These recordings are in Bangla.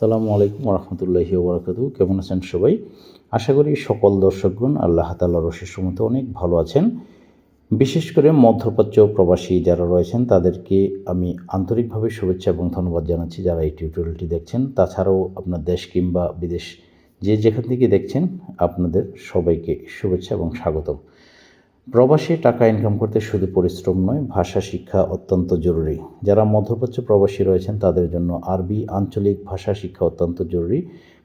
সালামু আলাইকুম রহমতুল্লাহি ওবরাকাতু কেমন আছেন সবাই? আশা করি সকল দর্শকগণ আল্লাহ তাল্লাহ রশের মতো অনেক ভালো আছেন। বিশেষ করে মধ্যপ্রাচ্য প্রবাসী যারা রয়েছেন, তাদেরকে আমি আন্তরিকভাবে শুভেচ্ছা এবং ধন্যবাদ জানাচ্ছি যারা এই টিউটোরিয়ালটি দেখছেন। তাছাড়াও আপনার দেশ কিংবা বিদেশ যে যেখান থেকে দেখছেন, আপনাদের সবাইকে শুভেচ্ছা এবং স্বাগতম। প্রবাসী টাকা ইনকাম করতে শুধু পরিশ্রম নয়, ভাষা, শিক্ষা অত্যন্ত জরুরি। যারা মধ্যপ্রাচ্য প্রবাসী রয়েছেন, তাদের জন্য আরবি আঞ্চলিক ভাষা শিক্ষা অত্যন্ত জরুরি।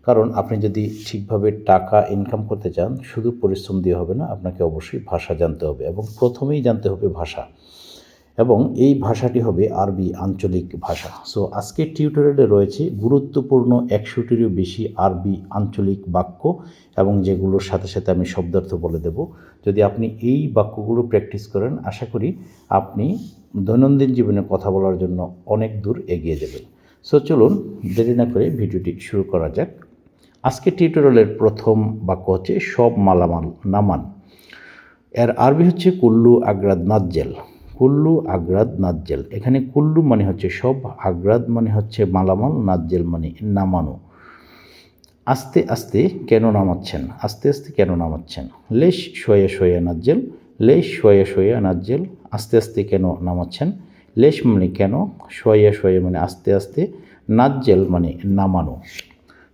কারণ আপনি যদি ঠিকভাবে টাকা ইনকাম করতে চান, শুধু পরিশ্রম দিয়ে হবে না, আপনাকে অবশ্যই ভাষা জানতে হবে এবং প্রথমেই জানতে হবে ভাষা। এবং এই ভাষাটি হবে আরবি আঞ্চলিক ভাষা। সো আজকের টিউটোরিয়ালে রয়েছে গুরুত্বপূর্ণ একশোটিরও বেশি আরবি আঞ্চলিক বাক্য এবং যেগুলোর সাথে সাথে আমি শব্দার্থ বলে দেব। যদি আপনি এই বাক্যগুলো প্র্যাকটিস করেন, আশা করি আপনি দৈনন্দিন জীবনে কথা বলার জন্য অনেক দূর এগিয়ে যাবেন। সো চলুন দেরি না করে ভিডিওটি শুরু করা যাক। আজকের টিউটোরিয়ালের প্রথম বাক্য হচ্ছে সব মালামাল নামান। এর আরবি হচ্ছে কুল্লু আগ্রাদ নাজ্জেল। কুল্লু আগ্রাদ নাজ্জেল। এখানে কুল্লু মানে হচ্ছে সব, আগ্রাদ মানে হচ্ছে মালামাল, নাজ্জেল মানে নামানো। আস্তে আস্তে কেন নামাচ্ছেন? আস্তে আস্তে কেন নামাচ্ছেন? লেশ শোয়ে শোয়ে নাজ্জেল, লেশ শোয়ে শোয়ে নাজ্জেল, আস্তে আস্তে কেন নামাচ্ছেন? লেশ মানে কেন? শোয়ে শোয়ে মানে আস্তে আস্তে, নাজ্জেল মানে নামানো।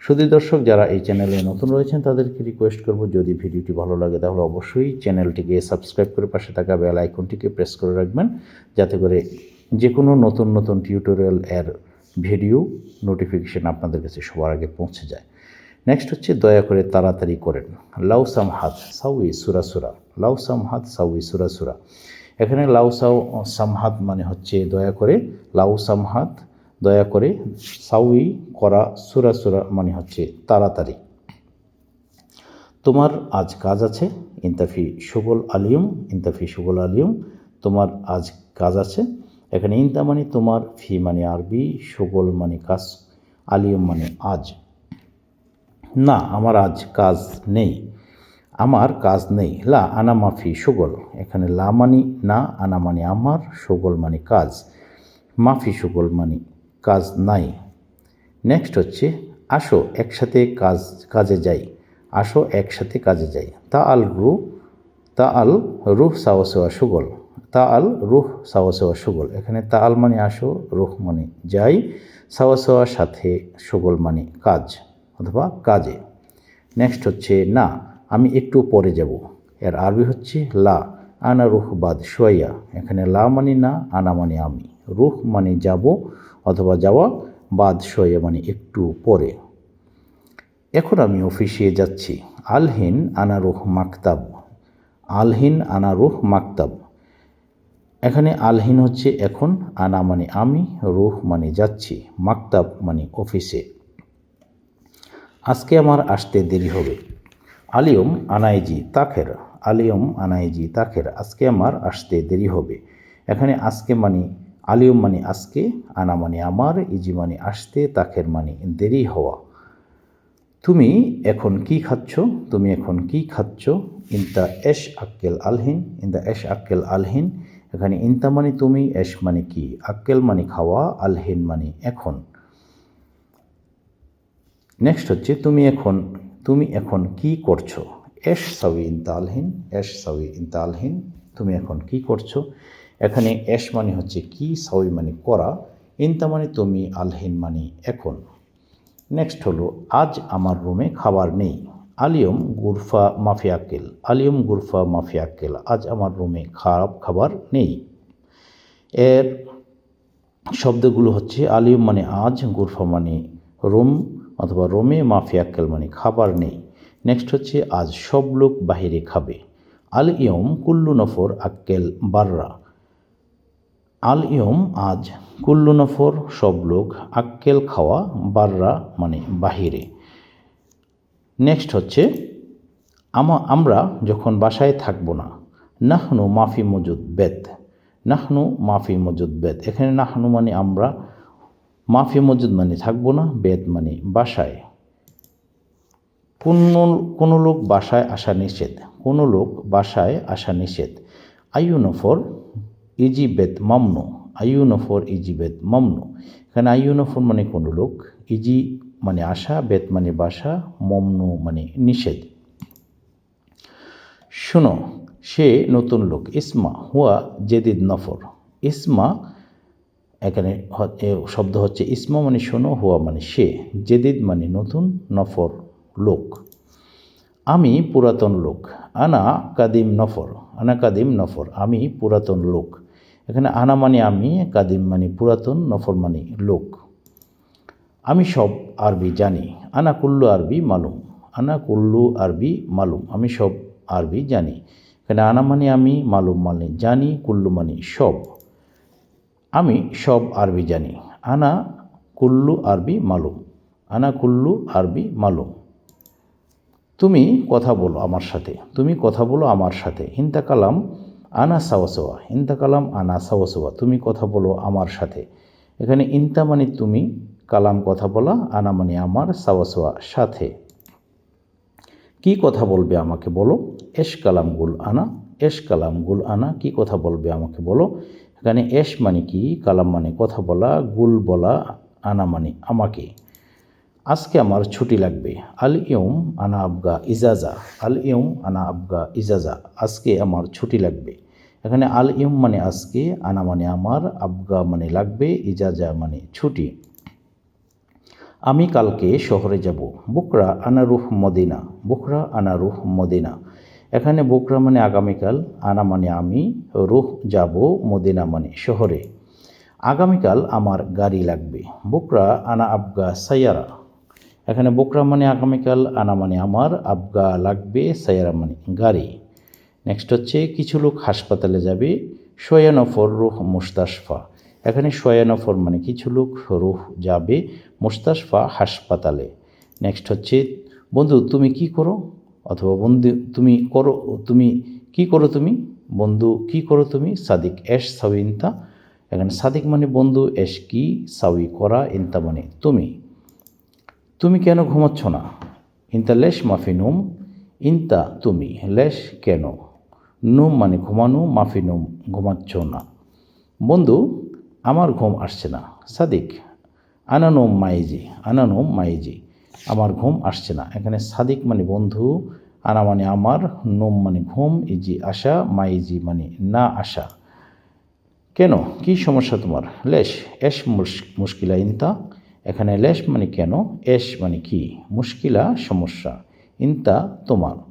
শুধু দর্শক যারা এই চ্যানেলে নতুন রয়েছেন, তাদেরকে রিকোয়েস্ট করব যদি ভিডিওটি ভালো লাগে, তাহলে অবশ্যই চ্যানেলটিকে সাবস্ক্রাইব করে পাশে থাকা বেল আইকনটিকে প্রেস করে রাখবেন, যাতে করে যে কোনো নতুন নতুন টিউটোরিয়াল এর ভিডিও নোটিফিকেশন আপনাদের কাছে সবার আগে পৌঁছে যায়। নেক্সট হচ্ছে, দয়া করে তাড়াতাড়ি করেন। লাউ সাম হাত সাউই সুরা সুরা। লাউ সাম হাত সাউই সুরা সুরা। এখানে লাউ সাউ সামহাত মানে হচ্ছে দয়া করে, লাউ সামহাত দয়া করে সাউই করা সুরা সুরা মানে হচ্ছে তাড়াতাড়ি। তোমার আজ কাজ আছে, ইন্তাফি সুগল আলিয়ম ইন্তাফি সুগল আলিয়ম তোমার আজ কাজ আছে। এখানে ইন্তা মানে তোমার, ফি মানে আরবি সুগল মানে কাজ আলিয়ম মানে আজ। না, আমার আজ কাজ নেই। আমার কাজ নেই। লা, আনা মাফি সুগল এখানে লা মানি না, আনা মানে আমার সুগল মানে কাজ। মাফি সুগল মানে কাজ নাই। নেক্সট হচ্ছে, আসো একসাথে কাজ, কাজে যাই। আসো একসাথে কাজে যাই। তা আল রু তা আল রুহ সাওয়া সুগল। তা আল রুহ সাওয়া সুগল। এখানে তা আল মানে আসো, রুহ মানে যাই। সাওয়া সাথে সুগল মানে কাজ অথবা কাজে। নেক্সট হচ্ছে, না, আমি একটু পরে যাব। এর আরবি হচ্ছে, লা, আনা রুহ বাদ সোয়াইয়া এখানে লা মানে না, আনা মানে আমি। রুহ মানে যাব অথবা যাওয়া বাদ সোয়া মানে একটু পরে। এখন আমি অফিসে যাচ্ছি। আলহিন আনারুহ মাকতাব। আলহিন আনারুহ মাকতাব। এখানে আলহিন হচ্ছে এখন, আনা মানে আমি, রুহ মানে যাচ্ছি, মাকতাব মানে অফিসে। আজকে আমার আসতে দেরি হবে। আলিয়ম আনাইজি তাখের। আলিয়ম আনাইজি তাখের। আজকে আমার আসতে দেরি হবে। এখানে আজকে মানে আলিয়ম মানে আজকে, আনা মানে আমার, ইজি মানে আসতে, তাখের মানে দেরি হওয়া। তুমি এখন কি খাচ্ছ? তুমি এখন কি খাচ্ছ? ইনতা এশ আক্কেল আলহিন, ইনতা এশ আক্কেল আলহিন, এখানে ইনতা মানে তুমি, এশ মানে কি? আক্কেল মানে খাওয়া, আলহিন মানে এখন। নেক্সট হচ্ছে, তুমি এখন তুমি এখন কি করছ? এশ সাউই ইনতা আলহিন, এশ সাউই ইনতা আলহিন, তুমি এখন কি করছ? এখানে এশ মানে হচ্ছে কি, সাউই মানে করা, ইনতা মানে তুমি, আলহিন মানে এখন। নেক্সট হলো, আজ আমার রুমে খাবার নেই। আলিয়ম গুরফা মাফি আলিয়ম গুরফা মাফি আজ আমার রুমে খারাপ খাবার নেই। এর শব্দগুলো হচ্ছে আলিয়ম মানে আজ, গুরফা মানে রুম, অথবা রোমে মাফি মানে খাবার নেই। নেক্সট হচ্ছে, আজ সব লোক বাহিরে খাবে। আল ইয়ম কুল্লু নফর আক্কেল বাররা। আল ইয়ম আজ কুল্লু নফর সব লোক আক্কেল খাওয়া, বাররা মানে বাহিরে। নেক্সট হচ্ছে, আমা আমরা যখন বাসায় থাকব না, নাহনু মাফি মজুদ বেদ নাহনু মাফি মজুদ বেদ এখানে নাহনু মানে আমরা, মাফি মজুদ মানে থাকব না বেদ মানে বাসায়। কোনো কোনো লোক বাসায় আসা নিষেধ। কোনো লোক বাসায় আসা নিষেধ। আয়ু নফর ইজিবেদ মামনু, আইউনফর ইজিবেদ মামনু। এখানে আইউনফর মানে কোনো লোক, ইজি মানে আশা, বেত মানে বাসা, মমনু মানে নিষেধ। শোনো, সে নতুন লোক, ইসমা হুয়া জেদিদ নফর। ইসমা, এখানে শব্দ হচ্ছে ইসমা মানে শোনো, হুয়া মানে সে। জেদিদ মানে নতুন, নফর লোক। আমি পুরাতন লোক, আনা কাদিম নফর, আনা কাদিম নফর, আমি পুরাতন লোক। এখানে আনা মানে আমি, কাদিম মানে পুরাতন নফর মানে লোক। আমি সব আরবি জানি, আনা কুল্লু আরবি মালুম, আনা কুল্লু আরবি মালুম, আমি সব আরবি জানি। এখানে আনা মানে আমি, মালুম মানে জানি, কুল্লু মানে সব। আমি সব আরবি জানি, আনা কুল্লু আরবি মালুম, আনা কুল্লু আরবি মালুম। তুমি কথা বলো আমার সাথে, তুমি কথা বলো আমার সাথে। হিন্তা কালাম আনা সাওয়াসোয়া হিন্তা কালাম আনা সাওয়াসোয়া তুমি কথা বলো আমার সাথে। এখানে ইন্তা মানে তুমি, কালাম কথা বলা, আনা মানে আমার, সাওয়াসোয়া সাথে। কি কথা বলবে আমাকে বলো? এশ কালাম গুল আনা এশ কালাম গুল আনা, কি কথা বলবে আমাকে বলো? এখানে এশ মানে কি, কালাম মানে কথা বলা, গুল বলা, আনা মানে আমাকে। আজকে আমার ছুটি লাগবে। আল ইয়ম আনা আবগা ইজাজা, আল ইয়ম আনা আবগা ইজাজা, আজকে আমার ছুটি লাগবে। এখানে আল ইয়ম মানে আজকে, আনা মানে আমার, আবগা মানে লাগবে ইজাজা মানে ছুটি। আমি কালকে শহরে যাব। বুকরা আনা রুহ মদিনা, বুকরা আনা রুহ মদিনা। এখানে বুকরা মানে আগামীকাল, আনা মানে আমি, রুহ যাব মদিনা মানে শহরে। আগামীকাল আমার গাড়ি লাগবে। বুকরা আনা আবগা সাইয়ারা। এখানে বোকরা মানে আগামীকাল, আনা মানে আমার, আবগা লাগবে সায়ারা মানে গাড়ি। নেক্সট হচ্ছে কিছু লোক হাসপাতালে যাবে। শয়ানফর রুহ মুস্তাশফা। এখানে শয়ানফর মানে কিছু লোক রুহ যাবে মুস্তাশফা হাসপাতালে। নেক্সট হচ্ছে, বন্ধু তুমি কি করো? অথবা বন্ধু তুমি করো, তুমি কি করো তুমি? বন্ধু কি করো তুমি? সাদিক এশ সাউইনতা এখানে সাদিক মানে বন্ধু এশ কি সাউই করা, ইনতা মানে তুমি। তুমি কেন ঘুমাচ্ছ না? ইনতা লেশ মাফি নুম ইনতা তুমি। লেশ কেন? নুম মানে ঘুমানো, মাফি নুম, ঘুমাচ্ছ না। বন্ধু, আমার ঘুম আসছে না। সাদিক আনানোম মাইজি আনানোম মাইজি আমার ঘুম আসছে না। এখানে সাদিক মানে বন্ধু, আনা মানে আমার, নোম মানে ঘুম, ইজি আশা মাইজি মানে না আসা কেন? কি সমস্যা তোমার? লেশ এস মুশ- মুশকিলা ইনতা। এখানে লেশ মানে কেন? এস মানে কি? মুশকিলা সমস্যা। ইনতা তোমার।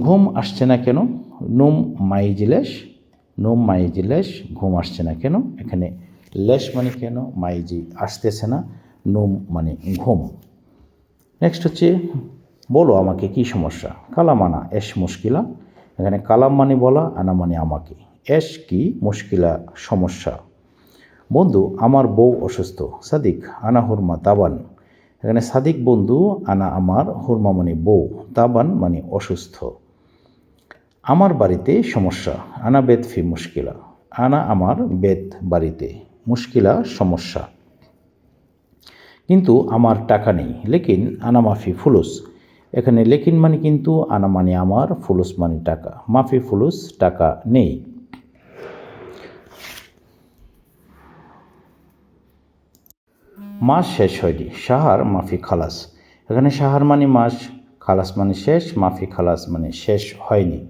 ঘুম আসছে না কেন? নুম মাইজিলেশ নুম মাইজিলেশ, ঘুম আসছে না কেন? এখানে লেশ মানে কেন? মাইজি আসতেছে না, নুম মানে ঘুম। নেক্সট হচ্ছে, বলো আমাকে কি সমস্যা? কালাম আনা এস মুশকিলা। এখানে কালাম মানে বলা, আনা মানে আমাকে। এস কি মুশকিলা, সমস্যা? বন্ধু, আমার বউ অসুস্থ। সাদিক, আনা হুরমা, তাবান। এখানে সাদিক বন্ধু, আনা আমার, হুরমা মানে বউ। তাবান মানে অসুস্থ। আমার বাড়িতে সমস্যা, আনা বেদ ফি মুশকিলা, আনা আমার বেদ বাড়িতে মুশকিলা, সমস্যা। কিন্তু আমার টাকা নেই, লেকিন আনা মাফি ফুলুস। এখানে লেকিন মানে কিন্তু আনা মানে আমার, ফুলুস মানে টাকা, মাফি ফুলুস টাকা নেই। মাস শেষ হয়নি, সাহার মাফি খালাস। এখানে সাহার মানে মাস, খালাস মানে শেষ, মাফি খালাস মানে শেষ হয়নি।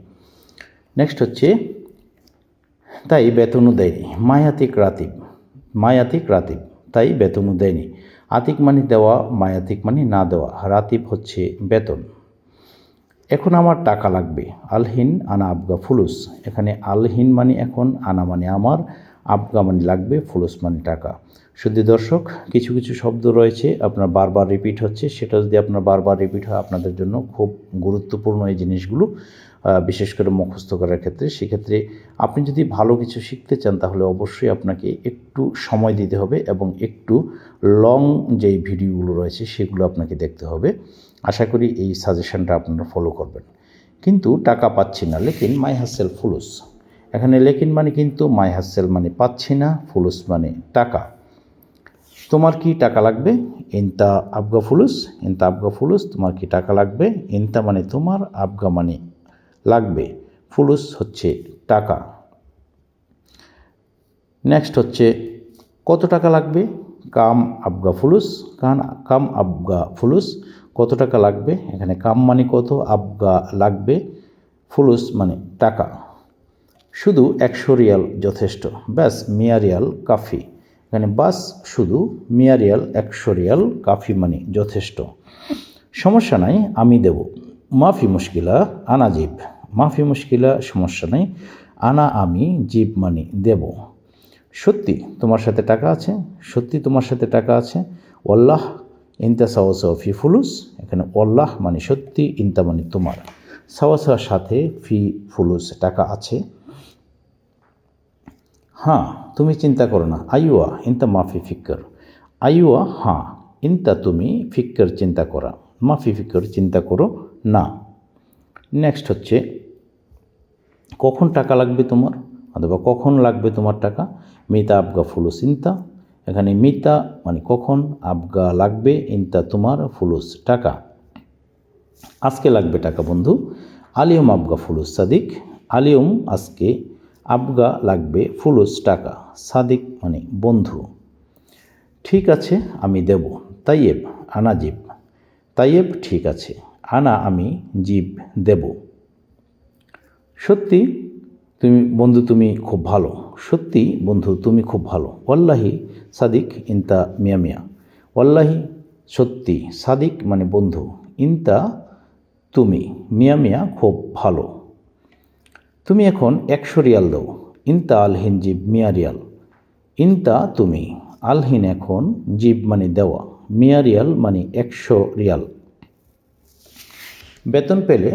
নেক্সট হচ্ছে, তাই বেতনও দেয়নি। মায়াতিক রাতিব মায়াতিক রাতিব, তাই বেতনও দেয়নি। আতিক মানে দেওয়া, মায়াতিক মানে না দেওয়া, রাতিব হচ্ছে বেতন। এখন আমার টাকা লাগবে। আলহিন আনা আবগা ফুলুস। এখানে আলহিন মানে এখন, আনা মানে আমার, আবগা মানে লাগবে, ফুলুস মানে টাকা। শুধু দর্শক, কিছু কিছু শব্দ রয়েছে, আপনার বারবার রিপিট হচ্ছে, সেটা যদি আপনার বারবার রিপিট হয়, আপনাদের জন্য খুব গুরুত্বপূর্ণ এই জিনিসগুলো। বিশেষ করে মুখস্থ করার ক্ষেত্রে, সেক্ষেত্রে আপনি যদি ভালো কিছু শিখতে চান, তাহলে অবশ্যই আপনাকে একটু সময় দিতে হবে এবং একটু লং যেই ভিডিওগুলো রয়েছে, সেগুলো আপনাকে দেখতে হবে। আশা করি এই সাজেশনটা আপনারা ফলো করবেন। কিন্তু টাকা পাচ্ছি না, লেকিন মাই হাসেল ফুলুস এখানে লেকিন মানে কিন্তু মাই হাসেল মানে পাচ্ছি না ফুলুস মানে টাকা। তোমার কি টাকা লাগবে? ইনতা আবগা ফুলুস ইনতা আবগা ফুলুস তোমার কি টাকা লাগবে? ইনতা মানে তোমার, আবগা মানে লাগবে। ফুলুস হচ্ছে টাকা। নেক্সট হচ্ছে, কত টাকা লাগবে? কাম আবগা ফুলুস। কান, কাম আবগা ফুলুস, কত টাকা লাগবে? এখানে কাম মানে কত? আবগা লাগবে। ফুলুস মানে টাকা। শুধু একশো রিয়াল যথেষ্ট। ব্যাস, মিয়া রিয়াল কাফি। এখানে বাস শুধু মিয়া রিয়াল, একশো রিয়াল কাফি মানে যথেষ্ট। সমস্যা নাই, আমি দেব। মাফি মুশকিলা আনা জীব মাফি মুশকিলা, সমস্যা নেই। আনা আমি, জীব মানে দেব। সত্যি তোমার সাথে টাকা আছে? সত্যি তোমার সাথে টাকা আছে? ওল্লাহ ইনতা সাওয়াসা ফি ফুলুস। এখানে ওল্লাহ মানে সত্যি, ইনতা মানে তোমার। সাওয়াসার সাথে ফি ফুলুস টাকা আছে। হ্যাঁ তুমি চিন্তা করো না। আইওয়া ইনতা মাফি ফিক্কর। আইওয়া হ্যাঁ ইনতা তুমি ফিক্কর চিন্তা করা। মাফি ফিক্কর চিন্তা করো না। নেক্সট হচ্ছে কখন টাকা লাগবে তোমার? অথবা কখন লাগবে তোমার টাকা? মিতা আবগা ফুলুস ইনতা। এখানে মিতা মানে কখন আবগা লাগবে ইনতা তোমার ফুলুস টাকা। আজকে লাগবে টাকা বন্ধু। আলিয়ম আবগা ফুলুস সাদিক। আলিয়ম আজকে আবগা লাগবে ফুলুস টাকা। সাদিক মানে বন্ধু। ঠিক আছে, আমি দেব। তাইয়েব, আনা জীব। তাইয়েব, ঠিক আছে। আনা আমি জীব দেব। সত্যি তুমি, বন্ধু তুমি খুব ভালো। সত্যি বন্ধু তুমি খুব ভালো। ওয়াল্লাহি সাদিক ইনতা মিয়া মিয়া। ওয়াল্লাহি সত্যি সাদিক মানে বন্ধু। ইনতা তুমি, মিয়া মিয়া খুব ভালো। তুমি এখন একশো রিয়াল দাও। ইনতা আলহিন জীব মিয়া রিয়াল। ইনতা তুমি আলহিন এখন জীব মানে দেওয়া। মিয়া রিয়াল মানে একশো রিয়াল। বেতন পেলে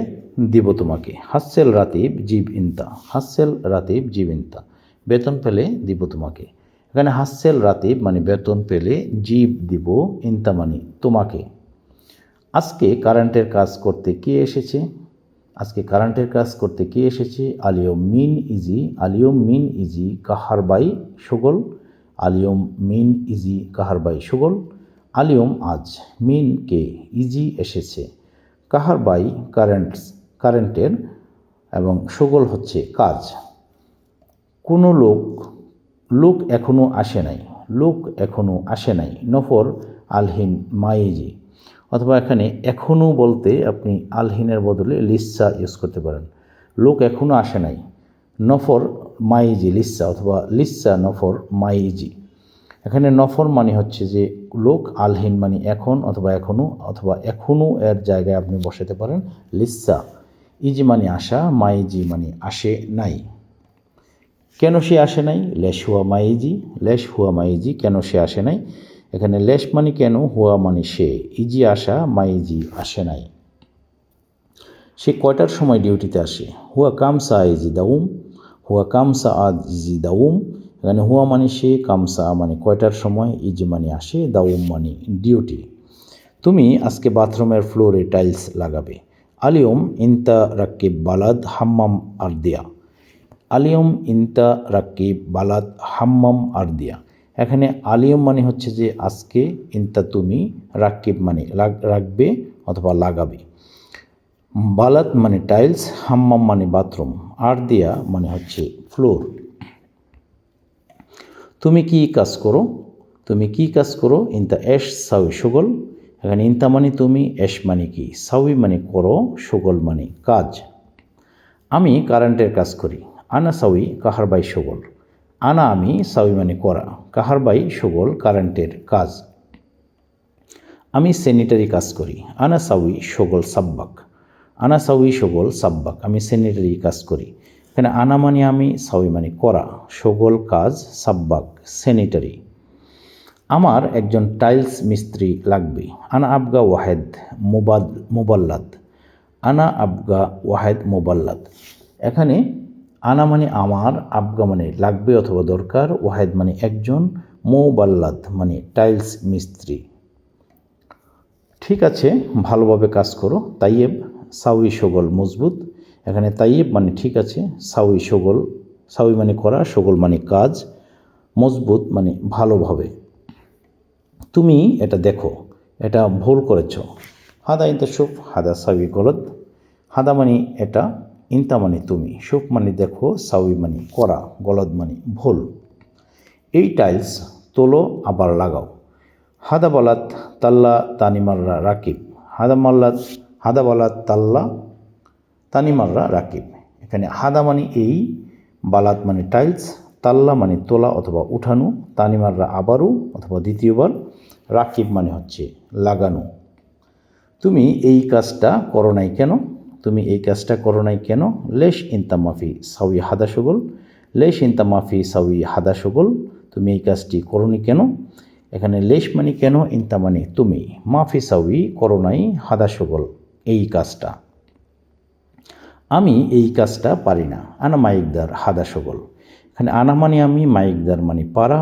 দিব তোমাকে। হাসেল রাতিব জীব ইনতা। হাসেল রাতিব জীব ইনতা। বেতন পেলে দিব তোমাকে। এখানে হাসেল রাতিব মানে বেতন পেলে জীব দিব, ইনতা মানে তোমাকে। আজকে কারেন্টের কাজ করতে কে এসেছে? আজকে কারেন্টের কাজ করতে কে এসেছে? আলিয়ম মিন ইজি। আলিয়ম মিন ইজি কাহারবাই সুগল? আলিয়ম মিন ইজি কাহারবাই সুগল? আলিয়ম আজ মিন কে ইজি এসেছে। কাহারবাই কারেন্ট, কারেন্টের এবং সুগল হচ্ছে কাজ। কোনো লোক লোক এখনও আসে নাই, লোক এখনও আসে নাই, নফর আলহিন মাইজি অথবা এখানে এখনও বলতে আপনি আলহিনের বদলে লিসা ইউজ করতে পারেন। লোক এখনও আসে নাই, নফর মাইজি লিসা অথবা লিসা নফর মাইজি এখানে নফর মানে হচ্ছে যে লোক আলহীন মানে এখন অথবা এখনও অথবা এখনও এর জায়গায় আপনি বসাতে পারেন। লিসা, ইজি মানে আসা মাইজি মানে আসে নাই। কেন সে আসে নাই? লেশ হুয়া মাইজি লেশ হুয়া মাইজি কেন সে আসে নাই? এখানে লেশ মানে কেন? হুয়া মানে সে। ইজি আসা মাইজি আসে নাই। সে কয়টার সময় ডিউটিতে আসে? হুয়া কামসা ইজি দাউম, হুয়া কামসা আজ দাউম এখানে হুয়া মানে সে, কামসা মানে কয়টার সময়, ইজি মানে আসে দা উম মানে ডিউটি। তুমি আজকে বাথরুমের ফ্লোরে টাইলস লাগাবে। আলিয়ম ইনতা রাক্কিব বালাদ হাম্মাম আরদিয়া। আলিয়ম ইনতা রাক্কিব বালাদ হাম্মাম আরদিয়া। এখানে আলিয়ম মানে হচ্ছে যে আজকে ইনতা তুমি রাক্কিব মানে রাখবে অথবা লাগাবে। বালাত মানে টাইলস, হাম্মাম মানে বাথরুম। আরদিয়া মানে হচ্ছে ফ্লোর। তুমি কি কাজ করো? তুমি কি কাজ করো? ইনতা এশ সাউই সুগল। এখানে ইনতা মানে তুমি, এশ মানে কি? সাউই মানে করো, সুগল মানে কাজ। আমি কারেন্টের কাজ করি। আনা সাউই কাহার বাই সুগল। আনা আমি সাউই মানে করা। কাহার বাই সুগল, কারেন্টের কাজ। আমি স্যানিটারি কাজ করি। আনা সাউই সুগল সাব্বাক। আনা সাউই সুগল সাব্বাক। আমি স্যানিটারি কাজ করি। এখানে আনা মানে আমি সাউই মানে করা, সগল কাজ, সাব্বাক স্যানিটারি আমার একজন টাইলস মিস্ত্রি লাগবে। আনা আবগা ওয়াহেদ মোবাদ, মোবাল্লাদ। আনা আবগা ওয়াহেদ মোবাল্লাদ। এখানে আনা মানে আমার, আবগা মানে লাগবে অথবা দরকার, ওয়াহেদ মানে একজন, মোবাল্লাদ মানে টাইলস মিস্ত্রি। ঠিক আছে, ভালোভাবে কাজ করো, তাইয়েব, সাউই সগল মজবুত। এখানে তাইয়েব মানে ঠিক আছে, সাউই সগল, সাউই মানে করা, সগল মানে কাজ, মজবুত মানে ভালোভাবে। তুমি এটা দেখো, এটা ভুল করেছ। হাদা ইন্তা সুপ হাদা সাউই গলত। হাদা মানে এটা, ইন্তা মানে তুমি। সুপ মানে দেখো, সাউই মানে করা গলদ মানে ভুল। এই টাইলস তোলো, আবার লাগাও। হাদাবালাত তাল্লা তানিমাররা রাকিব। হাদামাল্লাত হাদাবালাত তাল্লা তানিমাররা রাকিব। এখানে হাদা মানে এই, বালাত মানে টাইলস, তাল্লা মানে তোলা অথবা উঠানো, তানিমাররা আবারও অথবা দ্বিতীয়বার, রাকিব মানে হচ্ছে লাগানো। তুমি এই কাজটা করো নাই কেন? তুমি এই কাজটা করো নাই কেন? লেশ ইন্তামাফি সাউই হাদা সগল। লেশ ইন্তামাফি সাউই হাদা সগল। তুমি এই কাজটি করনি কেন? এখানে লেশ মানে কেন? ইন্তা মানে তুমি। মাফি সাউই করো নাই হাদা সগল। এই কাজটা। আমি এই কাজটা পারি না। আনা মাইকদার হাদা সগল। এখানে আনা মানে আমি, মাইকদার মানে পারা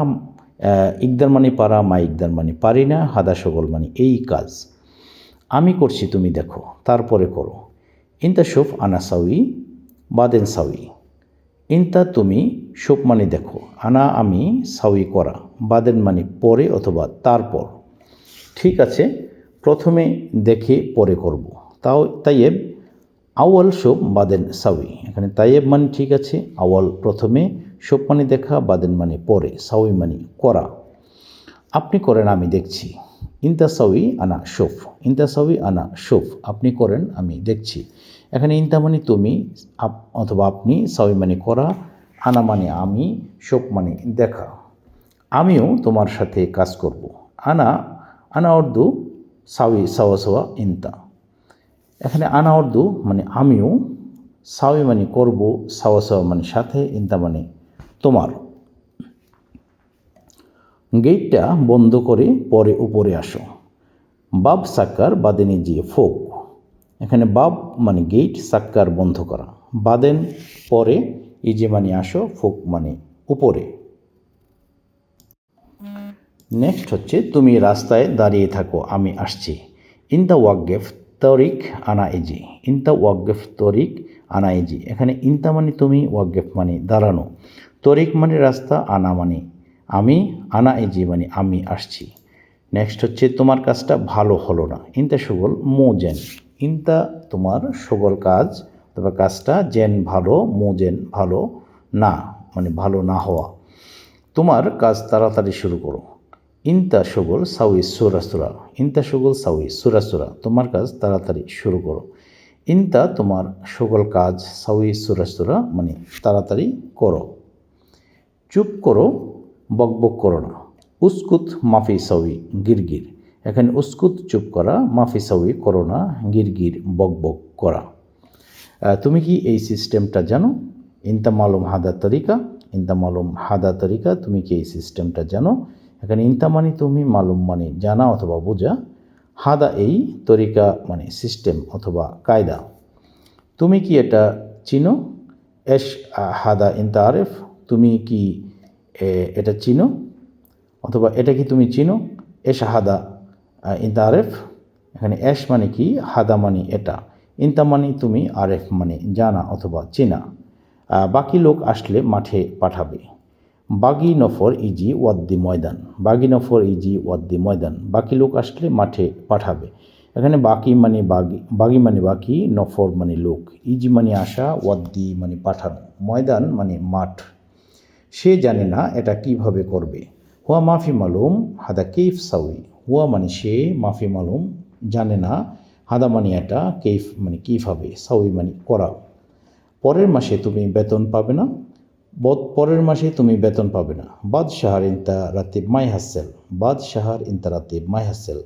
ইকদার মানে পারা, মাইকদার মানে পারি না, হাদা সগল মানে এই কাজ। আমি করছি, তুমি দেখো, তারপরে করো। ইনতা শুফ আনা সাউই, বাদেন সাউই। ইনতা তুমি শুফ মানে দেখো, আনা আমি সাউই করা, বাদেন মানে পরে অথবা তারপর। ঠিক আছে, প্রথমে দেখে পরে করব। তাও, তাইয়েব আওয়াল শোপ বাদেন সাউই। এখানে তাইয়েব মানে ঠিক আছে আওয়াল প্রথমে শোপ মানে দেখা, বাদেন মানে পরে, সাউই মানে করা। আপনি করেন, আমি দেখছি। ইনতা সাউই আনা শোফ ইনতা সাউই আনা শোফ আপনি করেন, আমি দেখছি। এখানে ইনতা মানে তুমি অথবা আপনি, সাউই মানে করা, আনা মানে আমি শোফ মানে দেখা। আমিও তোমার সাথে কাজ করব। আনা আনা অর্দু সাউই, সাওয়া সাওয়া, ইনতা। এখানে আনা অর্দু মানে আমিও সাউই মানে করব, সাওয়া সাওয়া মানে সাথে, ইনতা মানে তোমার। গেটটা বন্ধ করে পরে উপরে আসো। বাব সাক্কার, বাদেনে জিয়ে ফোক। এখানে বাব মানে গেট, সাক্কার বন্ধ করা। বাদেন পরে ইজে মানে আসো, ফোক মানে উপরে। নেক্সট হচ্ছে, তুমি রাস্তায় দাঁড়িয়ে থাকো, আমি আসছি। ইন দ্য ওয়াকগেফ তরিক আনা ইজি ইন দ্য ওয়াকগেফ তরিক আনা ইজি এখানে ইনতা মানে তুমি ওয়াকগেফ মানে দাঁড়ানো। তরিক মানে রাস্তা, আনা মানে আমি আনা ইজি মানে আমি আসছি। নেক্সট হচ্ছে, তোমার কাজটা ভালো হলো না। ইনতা সুগল মো জেন ইনতা তোমার সুগল কাজ, তবে কাজটা জেন ভালো মো জেন ভালো না মানে ভালো না হওয়া। তোমার কাজ তাড়াতাড়ি শুরু করো। ইনতা সুগল সাউই সুরাসুরা ইনতা সুগল সাউই সুরাসুরা তোমার কাজ তাড়াতাড়ি শুরু করো। ইনতা তোমার সুগল কাজ সাউই সুরাসুরা মানে তাড়াতাড়ি করো। চুপ করো বকবক করো না। উস্কুত মাফি সাউই গিরগির এখানে উস্কুত চুপ করা, মাফি সাউই করো না গিরগির বকবক করা। তুমি কি এই সিস্টেমটা জানো? ইনতা মালুম হাদা তরিকা, ইনতা মালুম হাদা তরিকা, তুমি কি এই সিস্টেমটা জানো? এখানে ইনতা মানে তুমি মালুম মানে জানা অথবা বোঝা। হাদা এই তরিকা মানে সিস্টেম অথবা কায়দা। তুমি কি এটা চিনো? এস হাদা ইনতা আরেফ তুমি কি এটা চিনো? অথবা এটা কি তুমি চিনো? এস হাদা ইনতা আরেফ এখানে এস মানে কি? হাদা মানে এটা। ইনতা মানে তুমি আরেফ মানে জানা অথবা চেনা। বাকি লোক আসলে মাঠে পাঠাবে। বাগি নফর ইজি ওয়াদ্দি ময়দান, বাগি নফর ইজি ওয়াদ্দি ময়দান। বাকি লোক আসলে মাঠে পাঠাবে। এখানে বাকি মানে বাগি বাগি মানে বাকি, নফর মানে লোক। ইজি মানে আসা, ওয়াদ্দি মানে পাঠানো। ময়দান মানে মাঠ। সে জানে না এটা কীভাবে করবে। হুয়া মাফি মালুম, হাদা কেফ সাউই। হুয়া মানে সে, মাফি মালুম, জানে না হাদা মানে এটা কেফ মানে কীভাবে, সাউই মানে করা পরের মাসে তুমি বেতন পাবে না। বদ পরের মাসে তুমি বেতন পাবে না। বাদ শাহার ইন্তা রাতিব মাই হাসেল। বাদ শাহার ইন্তা রাতিব মাই হাসেল।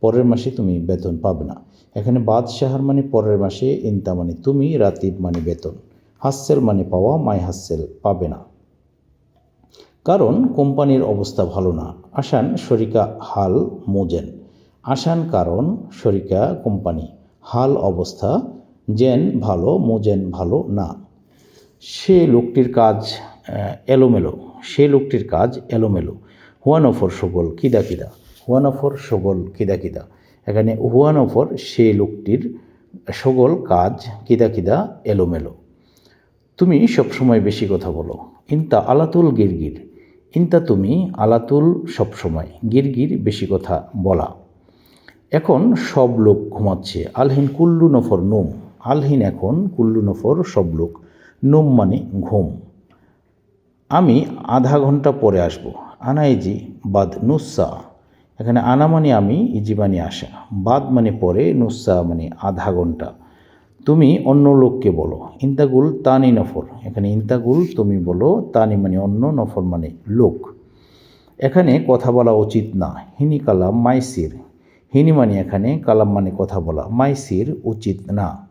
পরের মাসে তুমি বেতন পাবে না। এখানে বাদ শাহার মানে পরের মাসে, ইন্তা মানে তুমি, রাতিব মানে বেতন। হাসেল মানে পাওয়া, মাই হাসেল পাবে না। কারণ কোম্পানির অবস্থা ভালো না। আসান শরিকা হাল মোজেন। আসান কারণ শরিকা কোম্পানি। হাল অবস্থা জেন ভালো, মোজেন ভালো না। সে লোকটির কাজ এলোমেলো। সে লোকটির কাজ এলোমেলো। হুয়ানফর সগল কিদা কিদা? হুয়ানফর সগল কিদা কিদা? এখানে হুয়ান অফর, সে লোকটির সগল কাজ, কিদা কিদা? এলোমেলো। তুমি সবসময় বেশি কথা বলো। ইনতা আলাতুল গিরগির। ইনতা তুমি আলাতুল সবসময়। গিরগির বেশি কথা বলা। এখন সব লোক ঘুমাচ্ছে। আলহিন কুল্লু নফর নোম। আলহিন এখন কুল্লু নফর সব লোক। নোম মানে ঘুম। আমি আধা ঘণ্টা পরে আসব। আনাইজি বাদ নুসা এখানে আনা মানে আমি, ইজি মানে আসা। বাদ মানে পরে নুসা মানে আধা ঘণ্টা। তুমি অন্য লোককে বলো ইন্তাগুল তানি নফর। এখানে ইন্তাগুল তুমি বলো, তানি মানে অন্য, নফর মানে লোক। এখানে কথা বলা উচিত না। হিনি কালাম মাইসির। হিনি মানে এখানে, কালাম মানে কথা বলা। মাইসির উচিত না।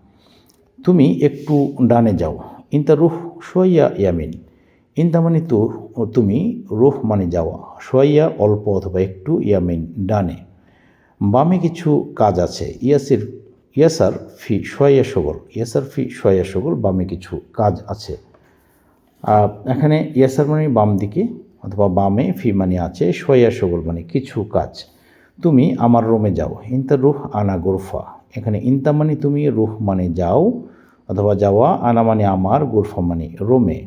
তুমি একটু ডানে যাও। ইন্তা রুহ সোয়াইয়া ইয়ামিন। ইন্তা মানে তো তুমি রুহ মানে যাওয়া সোয়াইয়া অল্প অথবা একটু ইয়ামিন ডানে। বামে কিছু কাজ আছে, ইয়াসির, ইয়াসার ফি সোয়াইয়া সগল ইয়াসার ফি সোয়াইয়া সগল বামে কিছু কাজ আছে। এখানে ইয়াসার মানে বাম দিকে অথবা বামে ফি মানে আছে সোয়া সগল মানে কিছু কাজ। তুমি আমার রুমে যাও, ইন্তা রুহ আনা গোরফা। এখানে ইন্তা মানে তুমি রুহ মানে যাও অথবা যাওয়া আনা মানে আমার গোরফা রোমে।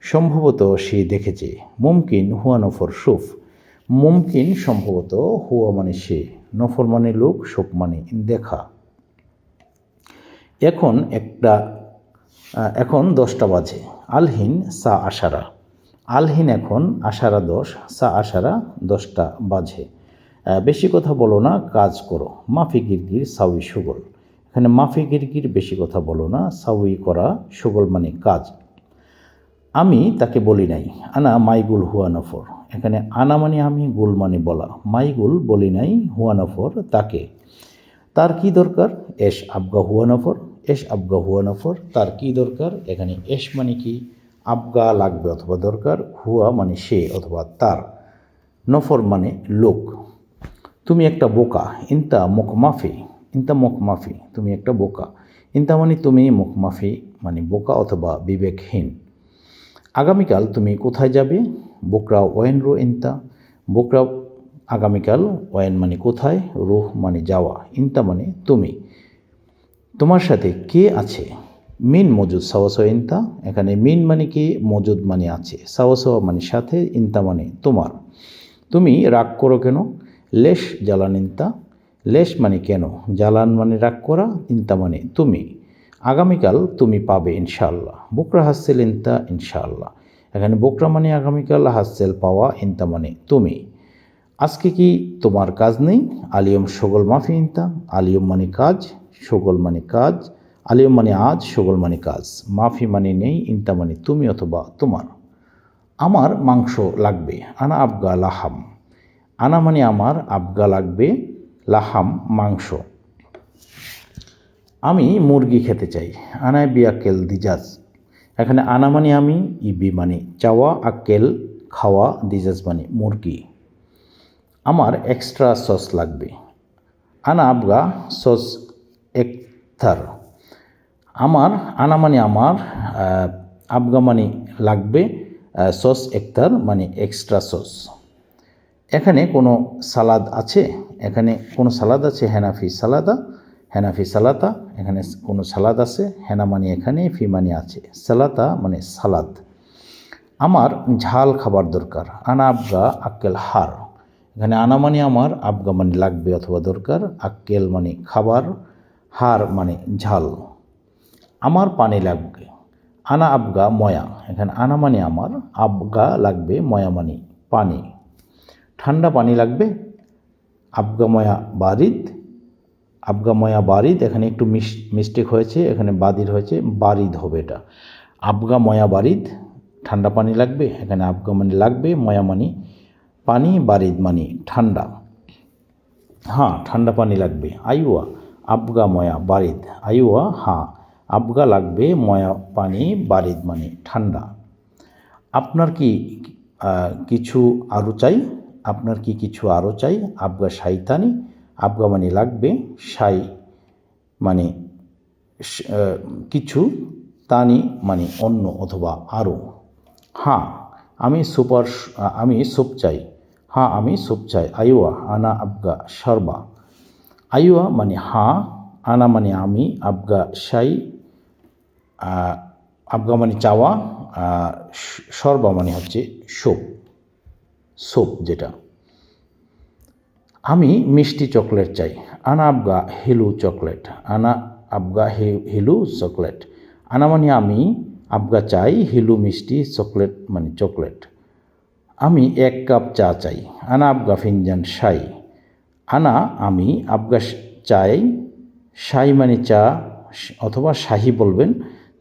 সম্ভবত সে দেখেছে, মুমকিন হুয়া নফর সুফ। মুমকিন সম্ভবত হুয়া মানে সে, নফর মানে লোক, সুফ মানে দেখা। এখন একটা এখন দশটা বাজে, আলহিন সা আশারা। আলহিন এখন আশারা দশ, সা আশারা দশটা বাজে। বেশি কথা বলো না, কাজ করো। মাফি গিরগির সাউই সুগল। এখানে মাফি গিরগির বেশি কথা বলো না, সাউই করা সুগল মানে কাজ। আমি তাকে বলি নাই, আনা মাইগুল হুয়া নফর। এখানে আনা মানে আমি, গুল মানে বলা। মাইগুল বলি নাই, হুয়া নফর তাকে। তার কি দরকার? এস আবগা হুয়া নফর, এস আবগা হুয়া নফর তার কি দরকার? এখানে এস মানে কি? আবগা লাগবে অথবা দরকার, হুয়া মানে সে অথবা তার। নফর মানে লোক। তুমি একটা বোকা, ইন্তা মুখ মাফি। ইন্তা মুখ মাফি তুমি একটা বোকা। ইন্তা মানে তুমি মুখ মাফি মানে বোকা অথবা বিবেকহীন। আগামীকাল তুমি কোথায় যাবে? বোকরা ওয়েন রো ইন্তা। বোকরা আগামীকাল ওয়েন মানে কোথায়? রুহ মানে যাওয়া। ইন্তা মানে তুমি। তোমার সাথে কে আছে? মিন মজুদ সাওয়াস ইন্তা। এখানে মিন মানে কি? মজুদ মানে আছে। সাওয়াস মানে সাথে ইন্তা মানে তোমার। তুমি রাগ করো কেন? লেশ জ্বালান ইন্তা। লেশ মানে কেন? জ্বালান মানে রাগ করা ইন্তা মানে তুমি। আগামীকাল তুমি পাবে ইনশাআল্লাহ। বোকরা হাসেল ইন্তা ইনশাআল্লাহ। এখানে বোকরা মানে আগামীকাল হাসেল পাওয়া, ইন্তা মানে তুমি। আজকে কি তোমার কাজ নেই? আলিয়ম, সগল মাফি ইন্তা। আলিয়ম মানে কাজ, সগল মানে কাজ। আলিয়ম মানে আজ, সগল মানে কাজ। মাফি মানে নেই, ইন্তা মানে তুমি অথবা তোমার। আমার মাংস লাগবে, আনা আবগা লাহাম। আনা মানে আমার, আবগা লাগবে লাহাম, মাংস। আমি মুরগি খেতে চাই। আনায় বিয়াকেল দিজাজ। এখানে আনা মানে আমি, ইবি মানে চাওয়া আক্কেল খাওয়া, দিজাজ মানে মুরগি। আমার এক্সট্রা সস লাগবে। আনা আবগা, সস একথার। আমার, আনা মানে আমার আবগা মানে লাগবে সস একতার মানে এক্সট্রা সস। এখানে কোনো সালাদ আছে? এখানে কোনো সালাদ আছে, হেনাফি সালাদা, হেনাফি সালাতা, এখানে কোনো সালাদ আছে, হেনা মানে এখানে, ফি মানে আছে। সালাতা মানে সালাদ। আমার ঝাল খাবার দরকার, আনা আবগা আক্কেল হার। এখানে আনা মানে আমার, আবগা মানে লাগবে অথবা দরকার, আক্কেল মানে খাবার, হার মানে ঝাল। আমার পানি লাগবে, আনা আবগা ময়া। এখানে আনা মানে আমার, আবগা লাগবে, ময়া মানে পানি। ঠান্ডা পানি লাগবে আবগা ময়া বারিদ আবগা ময়া বারিদ, এখানে একটু মিস, মিস্টেক হয়েছে, এখানে বাদির হয়েছে, বারিদ হবে এটা। আবগা ময়া বারিদ, ঠান্ডা পানি লাগবে, এখানে আবগা মানে লাগবে, ময়া মানে পানি, বারিদ মানে ঠান্ডা। হ্যাঁ ঠান্ডা পানি লাগবে, আইওয়া আবগা ময়া বারিদ, আইওয়া হ্যাঁ আবগা লাগবে, ময়া পানি, বারিদ মানে ঠান্ডা। আপনার কি কিছু আরও চাই? আপনার কি কিছু আরও চাই? আবগা শাইতানি, আবগা মানে লাগবে সাই মানে কিছু, তানি মানে অন্য অথবা আরও হ্যাঁ আমি সুপার আমি সুপ চাই। হ্যাঁ আমি সুপ চাই। আইওয়া, আনা, আবগা সর্বা আইওয়া মানে হ্যাঁ আনা মানে আমি, আবগা সাই আবগা মানে চাওয়া সর্বা মানে হচ্ছে সোপ। সোপ যেটা। আমি মিষ্টি চকলেট চাই আনা আবগা হেলু চকলেট আনা আবগা হে, হেলু চকলেট। আনা মানে আমি আবগা চাই হেলু মিষ্টি চকলেট মানে চকলেট। আমি এক কাপ চা চাই আনা আবগা ফিনজান শাই। আনা আমি আবগা চাই শাহি মানে চা অথবা শাহি বলবেন,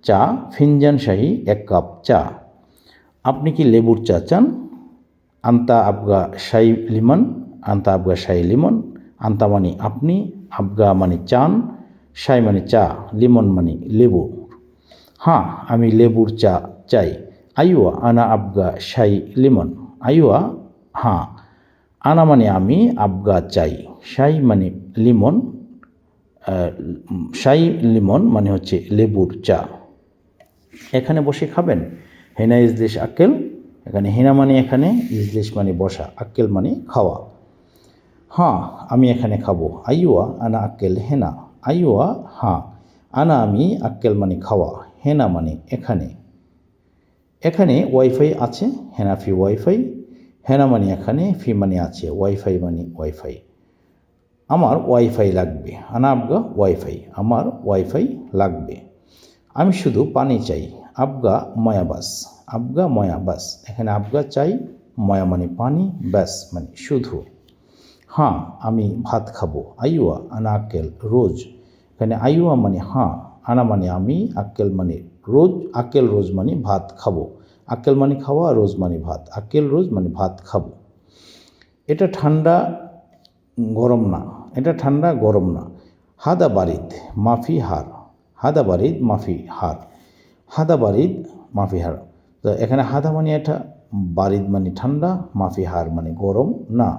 চা ফিনজান শাহি এক কাপ চা। আপনি কি লেবুর চা চান? আন্তা আবগা শাই লিমন, আন্তা আবগা শাই লিমন, আন্তা মানে আপনি, আবগা মানে চান, শাই মানে চা, লিমন মানে লেবু। হ্যাঁ আমি লেবুর চা চাই। আইওয়া আনা আবগা শাই লিমন। আইওয়া হ্যাঁ আনা মানে আমি আবগা চাই। শাই মানে লিমন শাই লিমন মানে হচ্ছে লেবুর চা। এখানে বসে খাবেন? হেনা ইজলিশ আক্কেল এখানে হেনা মানে এখানে ইজলিশ মানে বসা, আক্কেল মানে খাওয়া। হ্যাঁ আমি এখানে খাব। আইওয়া আনা আক্কেল, হেনা। আইওয়া হ্যাঁ আনা আমি আক্কেল মানে খাওয়া। হেনা মানে এখানে। এখানে ওয়াইফাই আছে, হেনা ফি ওয়াইফাই। হেনা মানে এখানে, ফি মানে আছে, ওয়াইফাই মানে ওয়াইফাই। আমার ওয়াইফাই লাগবে, আনা আবগা ওয়াইফাই। আমার ওয়াইফাই লাগবে। আমি শুধু পানি চাই। আবগা ময়াবাস। আবগা ময়াবাস। এখানে আবগা চাই, ময়া মানে পানি, ব্যাস মানে শুধু। হ্যাঁ আমি ভাত খাব। আইওয়া, আনা আক্কেল, রোজ। এখানে আইওয়া মানে হ্যাঁ আনা মানে আমি, আক্কেল মানে রোজ। আক্কেল, রোজ মানে ভাত খাব। আক্কেল মানে খাওয়া, রোজ মানে ভাত। আক্কেল, রোজ মানে ভাত খাব। এটা ঠান্ডা গরম না। এটা ঠান্ডা গরম না। হাদা বারিদ মাফি হার। হাদা বারিদ মাফি হার হাদা। বারিদ মাফি হার। তো এখানে হাদা মানে এটা, বারিদ মানে ঠান্ডা, মাফি হার মানে গরম, না।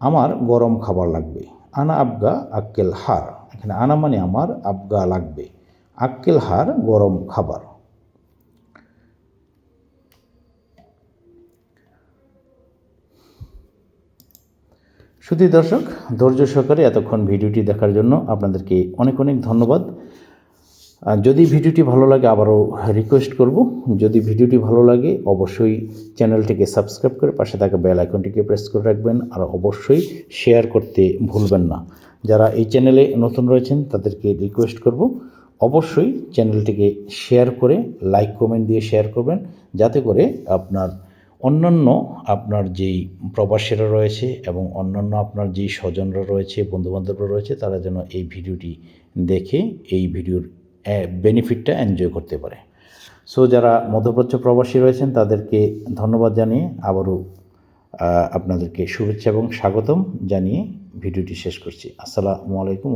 আমার গরম খাবার লাগবে। আনা আবগা আক্কেল হার। এখানে আনা মানে আমার, আবগা লাগবে। আক্কেল হার গরম খাবার। শুধু দর্শক, ধৈর্য সহকারে এতক্ষণ ভিডিওটি দেখার জন্য আপনাদেরকে অনেক অনেক ধন্যবাদ। যদি ভিডিওটি ভালো লাগে, আবারও রিকোয়েস্ট করব। যদি ভিডিওটি ভালো লাগে, অবশ্যই চ্যানেলটিকে সাবস্ক্রাইব করে পাশে থাকা বেল আইকনটিকে প্রেস করে রাখবেন আর অবশ্যই শেয়ার করতে ভুলবেন না। যারা এই চ্যানেলে নতুন রয়েছেন, তাদেরকে রিকোয়েস্ট করব। অবশ্যই চ্যানেলটিকে শেয়ার করে লাইক কমেন্ট দিয়ে শেয়ার করবেন। যাতে করে আপনার অন্যান্য আপনার যেই প্রবাসীরা রয়েছে এবং অন্যান্য আপনার যেই স্বজনরা রয়েছে, বন্ধুবান্ধবরা রয়েছে, তারা যেন এই ভিডিওটি দেখে, এই ভিডিওর বেনিফিটটা এনজয় করতে পারে। সো যারা মধ্যপ্রাচ্য প্রবাসী রয়েছেন, তাদেরকে ধন্যবাদ জানিয়ে আবারও আপনাদেরকে শুভেচ্ছা এবং স্বাগতম জানিয়ে ভিডিওটি শেষ করছি। আসসালামু আলাইকুম